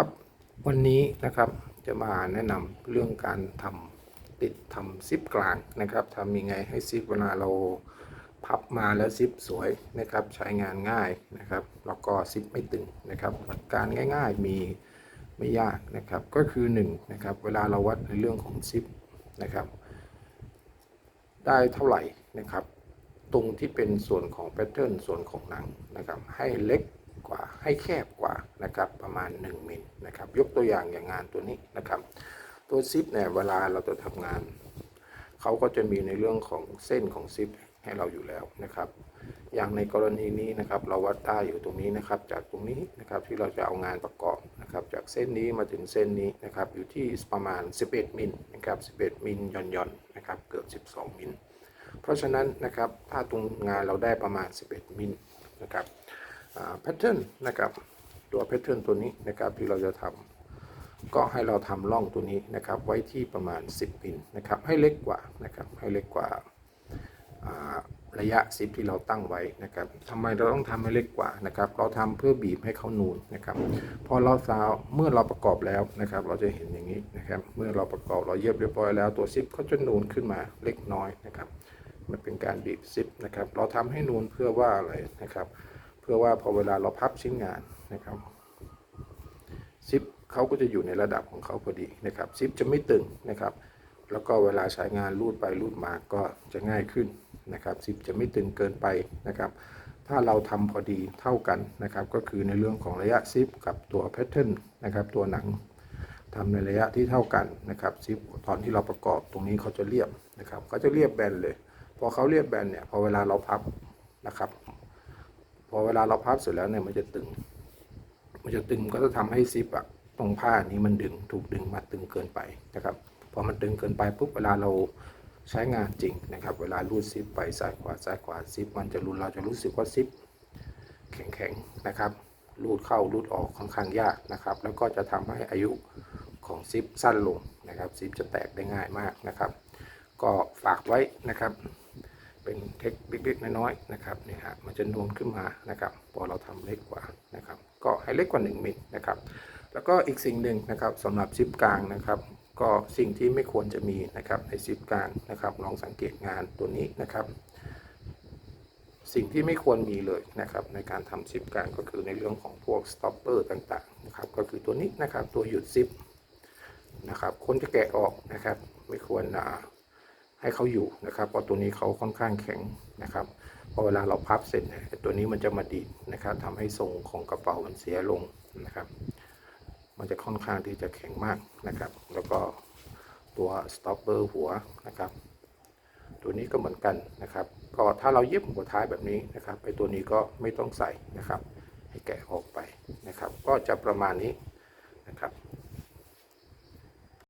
ครับวันนี้นะครับจะมาแนะนำเรื่องการทำติดทำซิปกลางนะครับทำยังไงให้ซิปเวลาเราพับมาแล้วซิปสวยนะครับ ใช้งานง่ายนะครับแล้วก็ซิปไม่ตึงนะครับ หลักการง่าย ๆมีไม่ยากนะครับ ก็คือ1นงนะครับเวลาเราวัดในเรื่องของซิปนะครับได้เท่าไหร่นะครับ ตรงที่เป็นส่วนของแพทเทิร์นส่วนของหนังนะครับ ให้เล็ก กว่า ให้แคบกว่านะครับประมาณ 1มิลนะครับยกตัวอย่างอย่างงานตัวนี้นะครับ ตัวซิปเนี่ยเวลาเราจะทำงานเขาก็จะมีในเรื่องของเส้นของซิปให้เราอยู่แล้วนะครับ อย่างในกรณีนี้นะครับ เราวัดได้อยู่ตรงนี้นะครับ จากตรงนี้นะครับที่เราจะเอางานประกอบนะครับ จากเส้นนี้มาถึงเส้นนี้นะครับอยู่ที่ประมาณ 11มิลนะครับ11มิลหย่อนนะครับเกือบ12มิลเพราะฉะนั้นนะครับถ้าตรงงานเราได้ประมาณ 11มิลนะครับ แพทเทิร์นนะครับตัวแพทเทิร์นตัวนี้นะครับที่เราจะทำก็ให้เราทำร่องตัวนี้นะครับไว้ที่ประมาณ 10มิลนะครับให้เล็กกว่านะครับให้เล็กกว่าระยะซิปที่เราตั้งไว้นะครับทำไมเราต้องทำให้เล็กกว่านะครับ เราทำเพื่อบีบให้เขานูนนะครับ พอเราซาวเมื่อเราประกอบแล้วนะครับ เราจะเห็นอย่างนี้นะครับ เมื่อเราประกอบเราเย็บเรียบร้อยแล้วตัวซิปเขาจะนูนขึ้นมาเล็กน้อยนะครับ มันเป็นการบีบซิปนะครับ เราทำให้นูนเพื่อว่าอะไรนะครับ พื่อว่าพอเวลาเราพับชิ้นงานนะครับซิปเขาก็จะอยู่ในระดับของเขาพอดีนะครับซิปจะไม่ตึงนะครับ แล้วก็เวลาใช้งานรูดไปรูดมาก็จะง่ายขึ้นนะครับซิปจะไม่ตึงเกินไปนะครับ ถ้าเราทำพอดีเท่ากันนะครับ ก็คือในเรื่องของระยะซิปกับตัวแพทเทิร์นนะครับตัวหนังทำในระยะที่เท่ากันนะครับซิปตอนที่เราประกอบตรงนี้เขาจะเรียบนะครับเขาจะเรียบแบนเลย พอเขาเรียบแบนเนี่ยพอเวลาเราพับนะครับ พอเวลาเราพับเสร็จแล้วเนี่ยมันจะตึง มันจะตึงก็จะทำให้ซิปอะตรงผ้านี้มันดึงถูกดึงมาตึงเกินไปนะครับพอมันตึงเกินไปปุ๊บเวลาเราใช้งานจริงนะครับ เวลารูดซิปไปซ้ายขวาซ้ายขวาซิปมันจะรุนเราจะรู้สึกว่าซิปแข็งๆนะครับรูดเข้ารูดออกค่อนข้างยากนะครับ แล้วก็จะทำให้อายุของซิปสั้นลงนะครับซิปจะแตกได้ง่ายมากนะครับ ก็ฝากไว้นะครับ เป็นเทคเล็กๆน้อยๆนะครับนี่ฮะมันจะนูนขึ้นมานะครับพอเราทำเล็กกว่านะครับก็ให้เล็กกว่า 1มิลนะครับแล้วก็อีกสิ่งหนึ่งนะครับสำหรับซิปกลางนะครับก็สิ่งที่ไม่ควรจะมีนะครับในซิปกลางนะครับลองสังเกตงานตัวนี้นะครับ สิ่งที่ไม่ควรมีเลยนะครับในการทำซิปกลางก็คือในเรื่องของพวกสต็อปเปอร์ต่างๆนะครับก็คือตัวนี้นะครับตัวหยุดซิปนะครับคนจะแกะออกนะครับ ไม่ควรอ่า ให้เขาอยู่นะครับเพราะตัวนี้เขาค่อนข้างแข็งนะครับพอเวลาเราพับเสร็จเนี่ยตัวนี้มันจะมาดีดนะครับทำให้ทรงของกระเป๋ามันเสียลงนะครับ มันจะค่อนข้างที่จะแข็งมากนะครับ แล้วก็ตัวสต็อปเปอร์หัวนะครับ ตัวนี้ก็เหมือนกันนะครับ ก็ถ้าเราเย็บหัวท้ายแบบนี้นะครับไอตัวนี้ก็ไม่ต้องใส่นะครับ ให้แกะออกไปนะครับ ก็จะประมาณนี้นะครับ